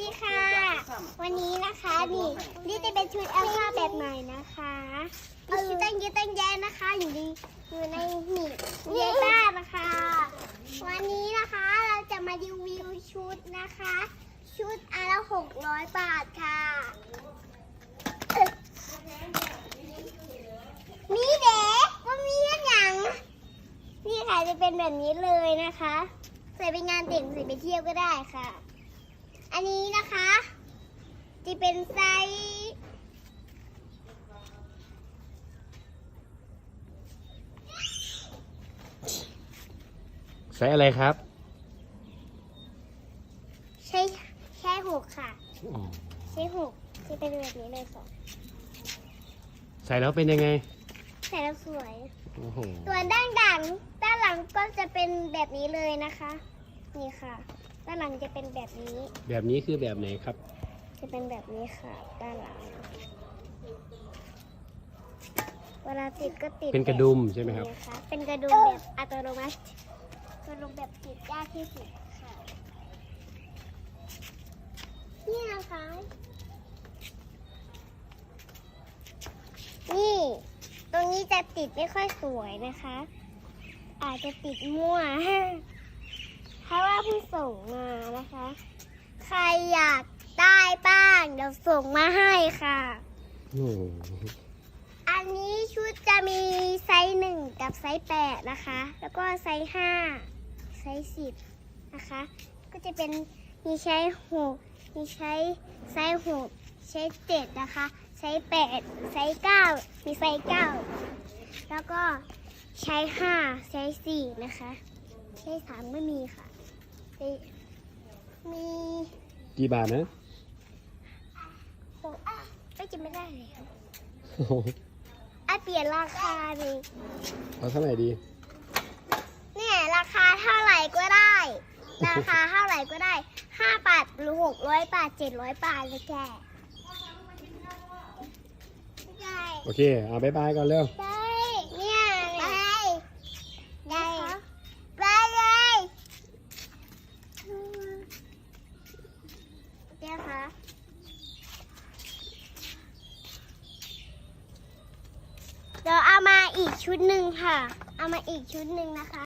ดีค่ะ วันนี้นะคะนี่นี่จะเป็นชุดเอลซ่าแบบใหม่นะคะมีชุดตั้งเยอะตั้งแยะนะคะอยู่ดีอยู่ในนี่เยต้านะคะ วันนี้นะคะเราจะมารีวิวชุดนะคะ ชุดอันละหกร้อยบาทค่ะมีเด็กว่ามีอันหยังนี่ค่ะจะเป็นแบบนี้เลยนะคะ ใส่ไปงานแต่งใส่ไปเที่ยวก็ได้ค่ะ อันนี้นะคะ จะเป็นไซส์ใส่อะไรครับ ใช้แค่หกค่ะอ๋อใช้หกจะเป็นแบบนี้เลยค่ะใส่แล้วเป็นยังไง ใส่แล้วสวย โอ้โหส่วนด้านหลังด้านหลังก็จะเป็นแบบนี้เลยนะคะ นี่ค่ะ ด้านหลังจะเป็นแบบนี้ แบบนี้คือแบบไหนครับ จะเป็นแบบนี้ค่ะ ด้านหลัง เวลาติดก็ติดเป็นกระดุมใช่ไหมครับนี่ค่ะเป็นกระดุมแบบอัตโนมัติกระดุมแบบติดยากที่สุดค่ะ นี่นะคะ นี่ ตรงนี้จะติดไม่ค่อยสวยนะคะ อาจจะติดมั่ว เพราะว่าเพิ่งส่งมานะคะ ใครอยากได้บ้างเดี๋ยวส่งมาให้ค่ะ โอ้โหอันนี้ชุดจะมีไซส์หนึ่งกับไซส์แปดนะคะ แล้วก็ไซส์ห้าไซส์สิบนะคะ ก็จะเป็นมีใช้หกมีใช้ไซส์หกใช้เจ็ดนะคะไซส์แปดไซส์เก้ามีไซส์เก้าแล้วก็ใช้ห้าไซส์สี่นะคะ ใช้สามไม่มีค่ะไซส์ มีกี่บาทนะหกอะไม่จะไม่ได้เลยโอ้โหอะเปลี่ยนราคาดิเอาเท่าไหร่ดี เนี่ยราคาเท่าไหร่ก็ได้ ราคาเท่าไหร่ก็ได้ห้าบาทหรือหกร้อยบาทเจ็ดร้อยบาทเลยแกได้โอเค เอาบายบายก่อนเร็ว ได้เนี่ยได้ได้ได้เลย เดี๋ยวค่ะเดี๋ยวเอามาอีกชุดหนึ่งค่ะ เอามาอีกชุดหนึ่งนะคะ